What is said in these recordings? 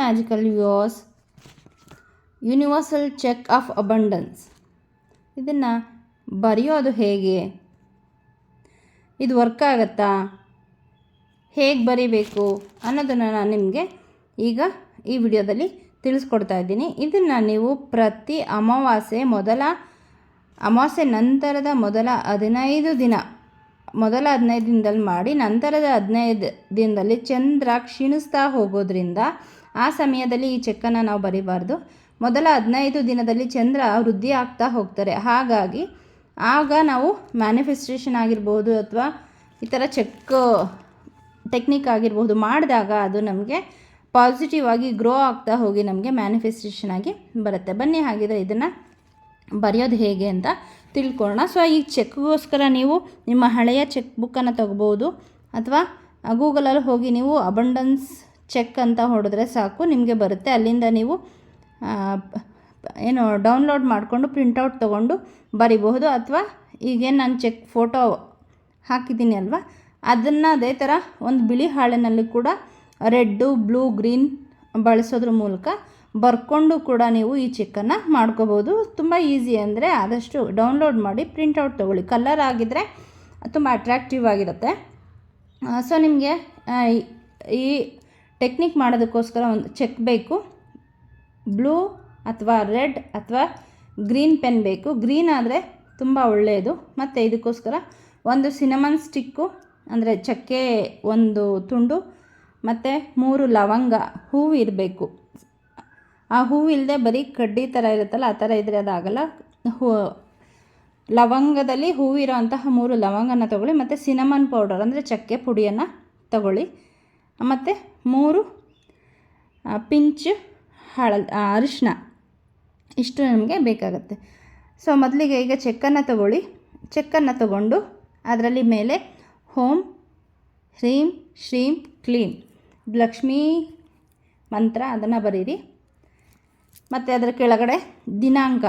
Magical viewers universal check of abundance ಇದನ್ನು ಬರೆಯೋದು ಹೇಗೆ? ಇದು ವರ್ಕ್ ಆಗುತ್ತಾ? ಹೇಗೆ ಬರಿಬೇಕು ಅನ್ನೋದನ್ನು ನಾನು ನಿಮಗೆ ಈಗ ಈ ವಿಡಿಯೋದಲ್ಲಿ ತಿಳಿಸ್ಕೊಡ್ತಾ ಇದ್ದೀನಿ. ಇದನ್ನು ನೀವು ಪ್ರತಿ ಅಮಾವಾಸ್ಯೆ ಮೊದಲ ಅಮಾವಾಸ್ಯೆ ನಂತರದ ಮೊದಲ ಹದಿನೈದು ದಿನ, ಮೊದಲ ಹದಿನೈದು ದಿನದಲ್ಲಿ ಮಾಡಿ ನಂತರದ ಹದಿನೈದು ದಿನದಲ್ಲಿ ಚಂದ್ರ ಕ್ಷೀಣಿಸ್ತಾ ಹೋಗೋದ್ರಿಂದ ಆ ಸಮಯದಲ್ಲಿ ಈ ಚೆಕ್ಕನ್ನು ನಾವು ಬರಿಬಾರ್ದು. ಮೊದಲ ಹದಿನೈದು ದಿನದಲ್ಲಿ ಚಂದ್ರ ವೃದ್ಧಿ ಆಗ್ತಾ ಹೋಗ್ತಾರೆ. ಹಾಗಾಗಿ ಆಗ ನಾವು ಮ್ಯಾನಿಫೆಸ್ಟೇಷನ್ ಆಗಿರ್ಬೋದು ಅಥವಾ ಈ ಥರ ಚೆಕ್ ಟೆಕ್ನಿಕ್ ಆಗಿರ್ಬೋದು ಮಾಡಿದಾಗ ಅದು ನಮಗೆ ಪಾಸಿಟಿವ್ ಆಗಿ ಗ್ರೋ ಆಗ್ತಾ ಹೋಗಿ ನಮಗೆ ಮ್ಯಾನಿಫೆಸ್ಟೇಷನ್ ಆಗಿ ಬರುತ್ತೆ. ಬನ್ನಿ ಹಾಗಿದ್ರೆ ಇದನ್ನು ಬರೆಯೋದು ಹೇಗೆ ಅಂತ ತಿಳ್ಕೊಳ್ಳೋಣ. ಸೊ ಈ ಚೆಕ್ಗೋಸ್ಕರ ನೀವು ನಿಮ್ಮ ಹಳೆಯ ಚೆಕ್ ಬುಕ್ಕನ್ನು ತಗೋಬೋದು ಅಥವಾ ಗೂಗಲಲ್ಲಿ ಹೋಗಿ ನೀವು ಅಬಂಡನ್ಸ್ ಚೆಕ್ ಅಂತ ಹೊಡೆದ್ರೆ ಸಾಕು, ನಿಮಗೆ ಬರುತ್ತೆ. ಅಲ್ಲಿಂದ ನೀವು ಏನು ಡೌನ್ಲೋಡ್ ಮಾಡಿಕೊಂಡು ಪ್ರಿಂಟೌಟ್ ತೊಗೊಂಡು ಬರಿಬಹುದು. ಅಥವಾ ಈಗೇನು ನಾನು ಚೆಕ್ ಫೋಟೋ ಹಾಕಿದ್ದೀನಿ ಅಲ್ವಾ? ಅದನ್ನು ಅದೇ ಥರ ಒಂದು ಬಿಳಿ ಹಾಳೆನಲ್ಲಿ ಕೂಡ ರೆಡ್ಡು, ಬ್ಲೂ, ಗ್ರೀನ್ ಬಳಸೋದ್ರ ಮೂಲಕ ಬರ್ಕೊಂಡು ಕೂಡ ನೀವು ಈ ಚೆಕ್ಕನ್ನು ಮಾಡ್ಕೋಬೋದು ತುಂಬ ಈಸಿ ಅಂದರೆ ಆದಷ್ಟು ಡೌನ್ಲೋಡ್ ಮಾಡಿ ಪ್ರಿಂಟೌಟ್ ತೊಗೊಳ್ಳಿ. ಕಲರ್ ಆಗಿದ್ದರೆ ತುಂಬ ಅಟ್ರ್ಯಾಕ್ಟಿವ್ ಆಗಿರುತ್ತೆ. ಸೊ ನಿಮಗೆ ಈ ಟೆಕ್ನಿಕ್ ಮಾಡೋದಕ್ಕೋಸ್ಕರ ಒಂದು ಚೆಕ್ ಬೇಕು. ಬ್ಲೂ ಅಥವಾ ರೆಡ್ ಅಥವಾ ಗ್ರೀನ್ ಪೆನ್ ಬೇಕು. ಗ್ರೀನ್ ಆದರೆ ತುಂಬ ಒಳ್ಳೆಯದು. ಮತ್ತು ಇದಕ್ಕೋಸ್ಕರ ಒಂದು ಸಿನಮನ್ ಸ್ಟಿಕ್ಕು, ಅಂದರೆ ಚಕ್ಕೆ ಒಂದು ತುಂಡು, ಮತ್ತು ಮೂರು ಲವಂಗ ಹೂವು ಇರಬೇಕು. ಆ ಹೂವು ಇಲ್ಲದೆ ಬರೀ ಕಡ್ಡಿ ಥರ ಇರುತ್ತಲ್ಲ, ಆ ಥರ ಇದ್ದರೆ ಅದಾಗಲ್ಲ. ಹೂ, ಲವಂಗದಲ್ಲಿ ಹೂವಿರೋ ಅಂತಹ ಮೂರು ಲವಂಗನ ತಗೊಳ್ಳಿ, ಮತ್ತು ಸಿನಮನ್ ಪೌಡರ್, ಅಂದರೆ ಚಕ್ಕೆ ಪುಡಿಯನ್ನು ತಗೊಳ್ಳಿ. ಮತ್ತು ಮೂರು ಪಿಂಚ್, ಹಳ ಅರಿಶಿನ ಇಷ್ಟು ನಮಗೆ ಬೇಕಾಗುತ್ತೆ. ಸೊ ಮೊದಲಿಗೆ ಈಗ ಚೆಕ್ಕನ್ನು ತಗೊಳ್ಳಿ. ಚೆಕ್ಕನ್ನು ತಗೊಂಡು ಅದರಲ್ಲಿ ಮೇಲೆ ಹೋಮ್ ಹ್ರೀಂ, ಶ್ರೀಂ, ಕ್ಲೀಂ, ಲಕ್ಷ್ಮೀ ಮಂತ್ರ ಅದನ್ನು ಬರೀರಿ. ಮತ್ತು ಅದರ ಕೆಳಗಡೆ ದಿನಾಂಕ.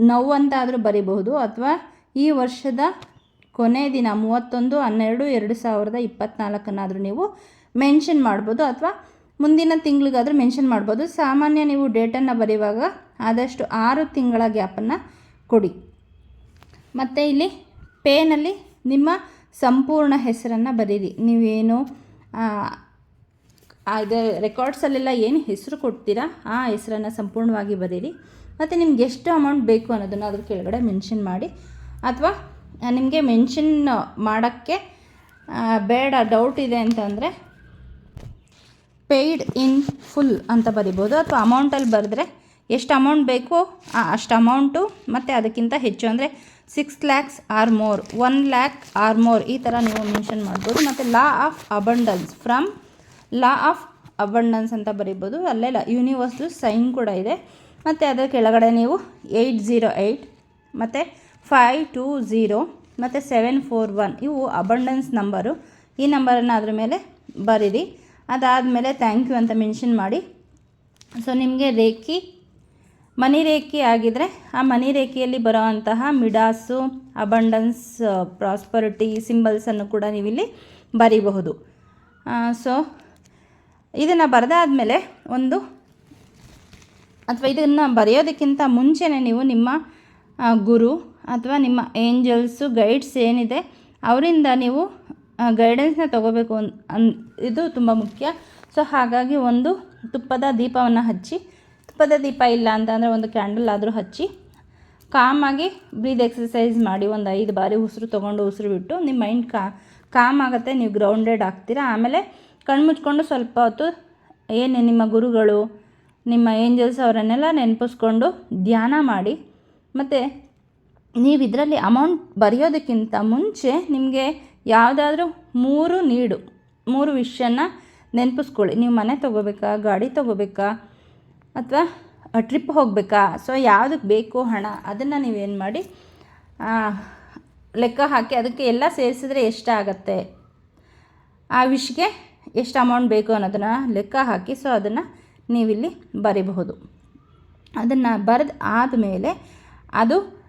ನೋವು ಅಂತಾದರೂ ಬರಿಬಹುದು ಅಥವಾ ಈ ವರ್ಷದ ಕೊನೆ ದಿನ, ಮೂವತ್ತೊಂದು, ಹನ್ನೆರಡು, ಎರಡು ಸಾವಿರದ ಇಪ್ಪತ್ತ್ನಾಲ್ಕನ್ನಾದರೂ ನೀವು ಮೆನ್ಷನ್ ಮಾಡ್ಬೋದು ಅಥವಾ ಮುಂದಿನ ತಿಂಗಳಿಗಾದರೂ ಮೆನ್ಷನ್ ಮಾಡ್ಬೋದು. ಸಾಮಾನ್ಯ ನೀವು ಡೇಟನ್ನು ಬರೆಯುವಾಗ ಆದಷ್ಟು ಆರು ತಿಂಗಳ ಗ್ಯಾಪನ್ನು ಕೊಡಿ. ಮತ್ತು ಇಲ್ಲಿ ಪೇನಲ್ಲಿ ನಿಮ್ಮ ಸಂಪೂರ್ಣ ಹೆಸರನ್ನು ಬರೀರಿ. ನೀವೇನು ಇದು ರೆಕಾರ್ಡ್ಸಲ್ಲೆಲ್ಲ ಏನು ಹೆಸರು ಕೊಡ್ತೀರಾ? ಆ ಹೆಸರನ್ನು ಸಂಪೂರ್ಣವಾಗಿ ಬರೀರಿ. ಮತ್ತು ನಿಮ್ಗೆ ಎಷ್ಟು ಅಮೌಂಟ್ ಬೇಕು ಅನ್ನೋದನ್ನು ಅದ್ರ ಕೆಳಗಡೆ ಮೆನ್ಷನ್ ಮಾಡಿ. ಅಥವಾ ನಿಮಗೆ ಮೆನ್ಷನ್ ಮಾಡೋಕ್ಕೆ ಬೇಡ ಡೌಟ್ ಇದೆ ಅಂತಂದರೆ ಪೇಯ್ಡ್ ಇನ್ ಫುಲ್ ಅಂತ ಬರಿಬೋದು. ಅಥವಾ ಅಮೌಂಟಲ್ಲಿ ಬರೆದ್ರೆ ಎಷ್ಟು ಅಮೌಂಟ್ ಬೇಕೋ ಅಷ್ಟು ಅಮೌಂಟು ಮತ್ತು ಅದಕ್ಕಿಂತ ಹೆಚ್ಚು ಅಂದರೆ six lakhs or more one lakh or more ಈ ಥರ ನೀವು ಮೆನ್ಷನ್ ಮಾಡ್ಬೋದು. ಮತ್ತು law of abundance from law of abundance ಅಂತ ಬರಿಬೋದು. ಅಲ್ಲೇ ಲ ಯೂನಿವರ್ಸ್ದು ಸೈನ್ ಕೂಡ ಇದೆ. ಮತ್ತು ಅದರ ಕೆಳಗಡೆ ನೀವು ಏಯ್ಟ್ ಝೀರೋ ಏಯ್ಟ್ ಮತ್ತು ಫೈವ್ ಟೂ ಝೀರೋ ಮತ್ತು ಸೆವೆನ್ ಫೋರ್ ಒನ್ ಇವು ಅಬಂಡನ್ಸ್ ನಂಬರು ಈ ನಂಬರನ್ನು ಅದ್ರ ಮೇಲೆ ಬರೀರಿ. ಅದಾದಮೇಲೆ ಥ್ಯಾಂಕ್ ಯು ಅಂತ ಮೆನ್ಷನ್ ಮಾಡಿ. ಸೊ ನಿಮಗೆ ರೇಖಿ, ಮನಿ ರೇಖಿ ಆಗಿದ್ದರೆ ಆ ಮನಿ ರೇಖೆಯಲ್ಲಿ ಬರೋವಂತಹ ಮಿಡಾಸು ಅಬಂಡನ್ಸ್ ಪ್ರಾಸ್ಪರಿಟಿ ಸಿಂಬಲ್ಸನ್ನು ಕೂಡ ನೀವಿಲ್ಲಿ ಬರೀಬಹುದು. ಸೊ ಇದನ್ನು ಬರೆದಾದ್ಮೇಲೆ ಒಂದು ಅಥವಾ ಇದನ್ನು ಬರೆಯೋದಕ್ಕಿಂತ ಮುಂಚೆನೇ ನೀವು ನಿಮ್ಮ ಗುರು ಅಥವಾ ನಿಮ್ಮ ಏಂಜಲ್ಸು ಗೈಡ್ಸ್ ಏನಿದೆ, ಅವರಿಂದ ನೀವು ಗೈಡೆನ್ಸ್ನ ತಗೋಬೇಕು ಅನ್ ಅನ್, ಇದು ತುಂಬ ಮುಖ್ಯ. ಸೊ ಹಾಗಾಗಿ ಒಂದು ತುಪ್ಪದ ದೀಪವನ್ನು ಹಚ್ಚಿ, ತುಪ್ಪದ ದೀಪ ಇಲ್ಲ ಅಂತಂದರೆ ಒಂದು ಕ್ಯಾಂಡಲ್ ಆದರೂ ಹಚ್ಚಿ ಕಾಮಾಗಿ ಬ್ರೀದ್ ಎಕ್ಸಸೈಸ್ ಮಾಡಿ ಒಂದು ಐದು ಬಾರಿ ಉಸಿರು ತೊಗೊಂಡು ಉಸಿರು ಬಿಟ್ಟು ನಿಮ್ಮ ಮೈಂಡ್ ಕಾ ಕಾಮ್ ಆಗುತ್ತೆ, ನೀವು ಗ್ರೌಂಡೆಡ್ ಆಗ್ತೀರಾ. ಆಮೇಲೆ ಕಣ್ಮುಚ್ಕೊಂಡು ಸ್ವಲ್ಪ ಹೊತ್ತು ಏನೇ ನಿಮ್ಮ ಗುರುಗಳು, ನಿಮ್ಮ ಏಂಜಲ್ಸ್ ಅವರನ್ನೆಲ್ಲ ನೆನಪಿಸ್ಕೊಂಡು ಧ್ಯಾನ ಮಾಡಿ, ಮತ್ತು ನೀವು ಇದರಲ್ಲಿ ಅಮೌಂಟ್ ಬರೆಯೋದಕ್ಕಿಂತ ಮುಂಚೆ ನಿಮಗೆ ಯಾವುದಾದ್ರೂ ಮೂರು ನೀಡು, ಮೂರು ವಿಷಯನ ನೆನಪಿಸ್ಕೊಳ್ಳಿ. ನೀವು ಮನೆ ತೊಗೋಬೇಕಾ, ಗಾಡಿ ತೊಗೋಬೇಕಾ, ಅಥವಾ ಟ್ರಿಪ್ ಹೋಗಬೇಕಾ? ಸೊ ಯಾವುದಕ್ಕೆ ಬೇಕು ಹಣ? ಅದನ್ನು ನೀವೇನು ಮಾಡಿ ಲೆಕ್ಕ ಹಾಕಿ ಅದಕ್ಕೆ ಎಲ್ಲ ಸೇರಿಸಿದ್ರೆ ಎಷ್ಟಾಗತ್ತೆ ಆ ವಿಷ್ಗೆ ಎಷ್ಟು ಅಮೌಂಟ್ ಬೇಕು ಅನ್ನೋದನ್ನು ಲೆಕ್ಕ ಹಾಕಿ, ಸೊ, ಅದನ್ನು ನೀವಿಲ್ಲಿ ಬರಿಬಹುದು. ಅದನ್ನು ಬರೆದು ಆದಮೇಲೆ ಅದು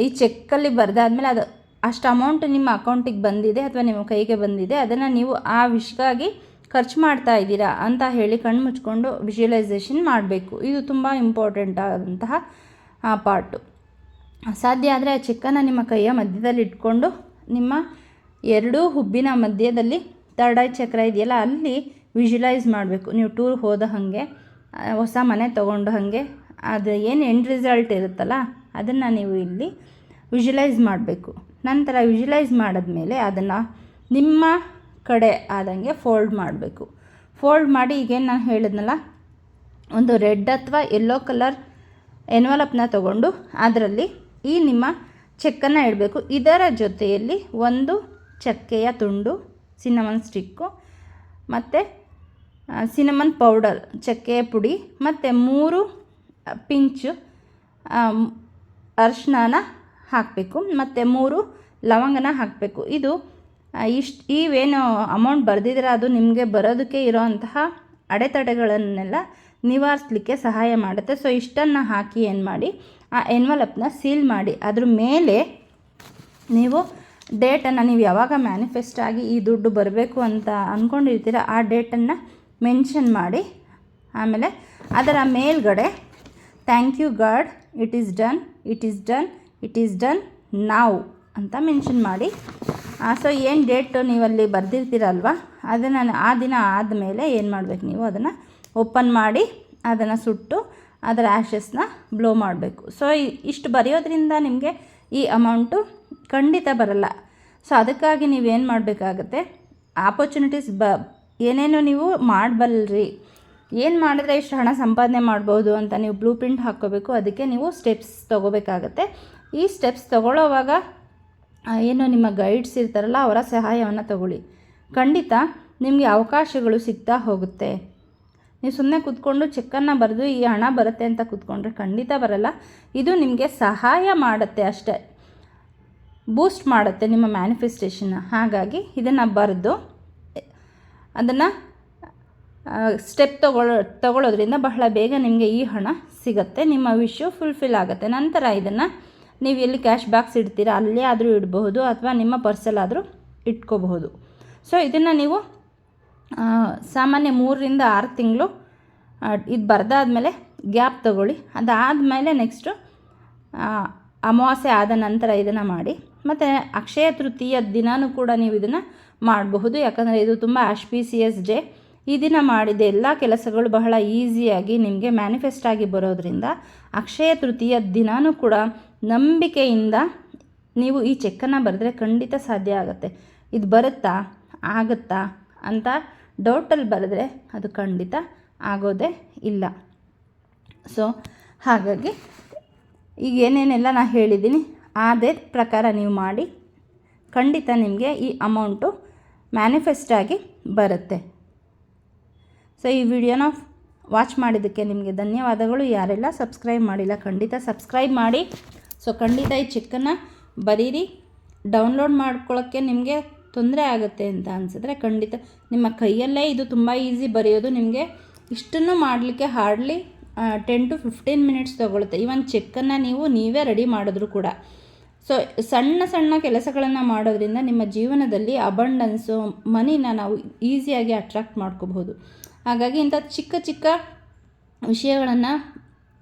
ಈ ಚೆಕ್ಕಲ್ಲಿ ಬರೆದಾದ್ಮೇಲೆ ಅದು ಅಷ್ಟು ಅಮೌಂಟ್ ನಿಮ್ಮ ಅಕೌಂಟಿಗೆ ಬಂದಿದೆ ಅಥವಾ ನಿಮ್ಮ ಕೈಗೆ ಬಂದಿದೆ, ಅದನ್ನು ನೀವು ಆ ವಿಷಗಾಗಿ ಖರ್ಚು ಮಾಡ್ತಾ ಇದ್ದೀರಾ ಅಂತ ಹೇಳಿ ಕಣ್ಣು ಮುಚ್ಕೊಂಡು ವಿಜುವಲೈಸೇಷನ್ ಮಾಡಬೇಕು. ಇದು ತುಂಬ ಇಂಪಾರ್ಟೆಂಟ್ ಆದಂತಹ ಪಾರ್ಟು ಸಾಧ್ಯ ಆದರೆ ಆ ಚೆಕ್ಕನ್ನು ನಿಮ್ಮ ಕೈಯ ಮಧ್ಯದಲ್ಲಿ ಇಟ್ಕೊಂಡು ನಿಮ್ಮ ಎರಡೂ ಹುಬ್ಬಿನ ಮಧ್ಯದಲ್ಲಿ ತರ್ಡ್ ಐ ಚಕ್ರ ಇದೆಯಲ್ಲ, ಅಲ್ಲಿ ವಿಜುವಲೈಸ್ ಮಾಡಬೇಕು. ನೀವು ಟೂರ್ ಹೋದ ಹಾಗೆ ಹೊಸ ಮನೆ ತೊಗೊಂಡು ಹಾಗೆ ಅದು ಏನು ಎಂಡ್ ರಿಸಲ್ಟ್ ಇರುತ್ತಲ್ಲ, ಅದನ್ನು ನೀವು ಇಲ್ಲಿ ವಿಜುವಲೈಸ್ ಮಾಡಬೇಕು. ನಂತರ ವಿಜುವಲೈಸ್ ಮಾಡಿದ್ಮೇಲೆ ಅದನ್ನು ನಿಮ್ಮ ಕಡೆ ಆದಂಗೆ ಫೋಲ್ಡ್ ಮಾಡಬೇಕು. ಫೋಲ್ಡ್ ಮಾಡಿ ಈಗೇನು ನಾನು ಹೇಳಿದ್ನಲ್ಲ, ಒಂದು ರೆಡ್ ಅಥವಾ ಯೆಲ್ಲೋ ಕಲರ್ ಎನ್ವಲಪ್ನ ತಗೊಂಡು ಅದರಲ್ಲಿ ಈ ನಿಮ್ಮ ಚೆಕ್ಕನ್ನು ಇಡಬೇಕು. ಇದರ ಜೊತೆಯಲ್ಲಿ ಒಂದು ಚಕ್ಕೆಯ ತುಂಡು ಸಿನಮನ್ ಸ್ಟಿಕ್ಕು ಮತ್ತು ಸಿನಮನ್ ಪೌಡರ್ ಚಕ್ಕೆಯ ಪುಡಿ, ಮತ್ತು ಮೂರು ಪಿಂಚು ಅರಿಶಿನ ಹಾಕಬೇಕು. ಮತ್ತು ಮೂರು ಲವಂಗನ ಹಾಕಬೇಕು. ಇದು ಇಷ್ಟು, ಇವೇನು ಅಮೌಂಟ್ ಬರೆದಿದ್ರೆ ಅದು ನಿಮಗೆ ಬರೋದಕ್ಕೆ ಇರೋವಂತಹ ಅಡೆತಡೆಗಳನ್ನೆಲ್ಲ ನಿವಾರಿಸಲಿಕ್ಕೆ ಸಹಾಯ ಮಾಡುತ್ತೆ. ಸೊ ಇಷ್ಟನ್ನು ಹಾಕಿ ಏನು ಮಾಡಿ, ಆ ಎನ್ವಲಪ್ನ ಸೀಲ್ ಮಾಡಿ. ಅದ್ರ ಮೇಲೆ ನೀವು ಡೇಟನ್ನು ನೀವು ಯಾವಾಗ ಮ್ಯಾನಿಫೆಸ್ಟ್ ಆಗಿ ಈ ದುಡ್ಡು ಬರಬೇಕು ಅಂತ ಅಂದ್ಕೊಂಡಿರ್ತೀರ ಆ ಡೇಟನ್ನು ಮೆನ್ಷನ್ ಮಾಡಿ. ಆಮೇಲೆ ಅದರ ಮೇಲ್ಗಡೆ thank you God it is done it is done it is done ನಾವು ಅಂತ ಮೆನ್ಷನ್ ಮಾಡಿ. ಸೊ ಏನು ಡೇಟು ನೀವಲ್ಲಿ ಬರೆದಿರ್ತೀರಲ್ವ? ಅದನ್ನು ಆ ದಿನ ಆದಮೇಲೆ ಏನು ಮಾಡಬೇಕು ನೀವು? ಅದನ್ನು ಓಪನ್ ಮಾಡಿ, ಅದನ್ನು ಸುಟ್ಟು, ಅದರ ಆ್ಯಶಸ್ನ ಬ್ಲೋ ಮಾಡಬೇಕು. ಸೊ ಇಷ್ಟು ಬರೆಯೋದ್ರಿಂದ ನಿಮಗೆ ಈ ಅಮೌಂಟು ಖಂಡಿತ ಬರಲ್ಲ. ಸೊ ಅದಕ್ಕಾಗಿ ನೀವೇನು ಮಾಡಬೇಕಾಗತ್ತೆ? ಆಪರ್ಚುನಿಟೀಸ್ ಬ ಏನೇನು ನೀವು ಮಾಡಬಲ್ರಿ. ಏನು ಮಾಡಿದ್ರೆ ಇಷ್ಟು ಹಣ ಸಂಪಾದನೆ ಮಾಡ್ಬೋದು ಅಂತ ನೀವು ಬ್ಲೂ ಪ್ರಿಂಟ್ ಹಾಕ್ಕೋಬೇಕು, ಅದಕ್ಕೆ ನೀವು ಸ್ಟೆಪ್ಸ್ ತೊಗೋಬೇಕಾಗತ್ತೆ. ಈ ಸ್ಟೆಪ್ಸ್ ತಗೊಳ್ಳೋವಾಗ ಏನು ನಿಮ್ಮ ಗೈಡ್ಸ್ ಇರ್ತಾರಲ್ಲ, ಅವರ ಸಹಾಯವನ್ನು ತಗೊಳ್ಳಿ. ಖಂಡಿತ ನಿಮಗೆ ಅವಕಾಶಗಳು ಸಿಗ್ತಾ ಹೋಗುತ್ತೆ. ನೀವು ಸುಮ್ಮನೆ ಕೂತ್ಕೊಂಡು ಚೆಕ್ಕನ್ನು ಬರೆದು ಈ ಹಣ ಬರುತ್ತೆ ಅಂತ ಕೂತ್ಕೊಂಡ್ರೆ ಖಂಡಿತ ಬರಲ್ಲ. ಇದು ನಿಮಗೆ ಸಹಾಯ ಮಾಡುತ್ತೆ ಅಷ್ಟೇ. ಬೂಸ್ಟ್ ಮಾಡುತ್ತೆ ನಿಮ್ಮ ಮ್ಯಾನಿಫೆಸ್ಟೇಷನ್ನ ಹಾಗಾಗಿ ಇದನ್ನು ಬರೆದು, ಅದನ್ನು ಸ್ಟೆಪ್ ತಗೊಳ್ಳೋ ತಗೊಳ್ಳೋದ್ರಿಂದ ಬಹಳ ಬೇಗ ನಿಮಗೆ ಈ ಹಣ ಸಿಗುತ್ತೆ, ನಿಮ್ಮ ವಿಶ್ಯು ಫುಲ್ಫಿಲ್ ಆಗುತ್ತೆ. ನಂತರ ಇದನ್ನು ನೀವು ಎಲ್ಲಿ ಕ್ಯಾಶ್ ಬ್ಯಾಕ್ಸ್ ಇಡ್ತೀರಾ, ಅಲ್ಲೇ ಆದರೂ ಇಡಬಹುದು ಅಥವಾ ನಿಮ್ಮ ಪರ್ಸಲ್ಲಾದರೂ ಇಟ್ಕೋಬಹುದು. ಸೊ ಇದನ್ನು ನೀವು ಸಾಮಾನ್ಯ ಮೂರರಿಂದ ಆರು ತಿಂಗಳು ಇದು ಬರೆದಾದ್ಮೇಲೆ ಗ್ಯಾಪ್ ತಗೊಳ್ಳಿ. ಅದಾದಮೇಲೆ ನೆಕ್ಸ್ಟು ಅಮಾವಾಸ್ಯೆ ಆದ ನಂತರ ಇದನ್ನು ಮಾಡಿ. ಮತ್ತು ಅಕ್ಷಯ ತೃತೀಯ ದಿನವೂ ಕೂಡ ನೀವು ಇದನ್ನು ಮಾಡಬಹುದು. ಯಾಕಂದರೆ ಇದು ತುಂಬ ಆಶ್ಪೀಸಿಯಸ್ ಡೇ ಈ ದಿನ ಮಾಡಿದ ಎಲ್ಲ ಕೆಲಸಗಳು ಬಹಳ ಈಸಿಯಾಗಿ ನಿಮಗೆ ಮ್ಯಾನಿಫೆಸ್ಟ್ ಆಗಿ ಬರೋದ್ರಿಂದ ಅಕ್ಷಯ ತೃತೀಯ ದಿನವೂ ಕೂಡ ನಂಬಿಕೆಯಿಂದ ನೀವು ಈ ಚೆಕ್ಕನ್ನು ಬರೆದ್ರೆ ಖಂಡಿತ ಸಾಧ್ಯ ಆಗುತ್ತೆ. ಇದು ಬರುತ್ತಾ? ಆಗುತ್ತಾ? ಅಂತ ಡೌಟಲ್ಲಿ ಬರೆದ್ರೆ ಅದು ಖಂಡಿತ ಆಗೋದೇ ಇಲ್ಲ. ಸೊ ಹಾಗಾಗಿ ಈಗ ಏನೇನೆಲ್ಲ ನಾನು ಹೇಳಿದ್ದೀನಿ, ಅದೇ ಪ್ರಕಾರ ನೀವು ಮಾಡಿ ಖಂಡಿತ ನಿಮಗೆ ಈ ಅಮೌಂಟು ಮ್ಯಾನಿಫೆಸ್ಟ್ ಆಗಿ ಬರುತ್ತೆ. ಸೊ ಈ ವಿಡಿಯೋನ ವಾಚ್ ಮಾಡಿದ್ದಕ್ಕೆ ನಿಮಗೆ ಧನ್ಯವಾದಗಳು. ಯಾರೆಲ್ಲ ಸಬ್ಸ್ಕ್ರೈಬ್ ಮಾಡಿಲ್ಲ, ಖಂಡಿತ ಸಬ್ಸ್ಕ್ರೈಬ್ ಮಾಡಿ. ಸೊ ಖಂಡಿತ ಈ ಚೆಕ್ಕನ್ನು ಬರೀರಿ. ಡೌನ್ಲೋಡ್ ಮಾಡ್ಕೊಳ್ಳೋಕ್ಕೆ ನಿಮಗೆ ತೊಂದರೆ ಆಗುತ್ತೆ ಅಂತ ಅನಿಸಿದ್ರೆ ಖಂಡಿತ ನಿಮ್ಮ ಕೈಯಲ್ಲೇ ಇದು ತುಂಬ ಈಸಿ ಬರೆಯೋದು. ನಿಮಗೆ ಇಷ್ಟನ್ನು ಮಾಡಲಿಕ್ಕೆ hardly ten to fifteen minutes ತೊಗೊಳುತ್ತೆ. Even ಚೆಕ್ಕನ್ನು ನೀವು ನೀವೇ ರೆಡಿ ಮಾಡಿದ್ರು ಕೂಡ. ಸೊ ಸಣ್ಣ ಸಣ್ಣ ಕೆಲಸಗಳನ್ನು ಮಾಡೋದ್ರಿಂದ ನಿಮ್ಮ ಜೀವನದಲ್ಲಿ ಅಬಂಡನ್ಸು ಮನಿನ ನಾವು ಈಸಿಯಾಗಿ ಅಟ್ರಾಕ್ಟ್ ಮಾಡ್ಕೋಬಹುದು. ಹಾಗಾಗಿ ಇಂಥ ಚಿಕ್ಕ ಚಿಕ್ಕ ವಿಷಯಗಳನ್ನು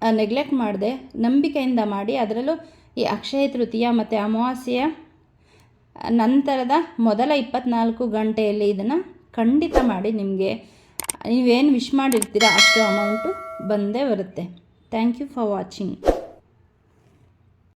ನೆಗ್ಲೆಕ್ಟ್ ಮಾಡದೆ, ನಂಬಿಕೆಯಿಂದ ಮಾಡಿ ಅದರಲ್ಲೂ ಈ ಅಕ್ಷಯ ತೃತೀಯ ಮತ್ತು ಅಮಾವಾಸ್ಯೆಯ ನಂತರದ ಮೊದಲ ಇಪ್ಪತ್ನಾಲ್ಕು ಗಂಟೆಯಲ್ಲಿ ಇದನ್ನು ಖಂಡಿತ ಮಾಡಿ ನಿಮಗೆ, ನೀವೇನು ವಿಶ್ ಮಾಡಿರ್ತೀರ ಅಷ್ಟು ಅಮೌಂಟು ಬಂದೇ ಬರುತ್ತೆ. Thank you for watching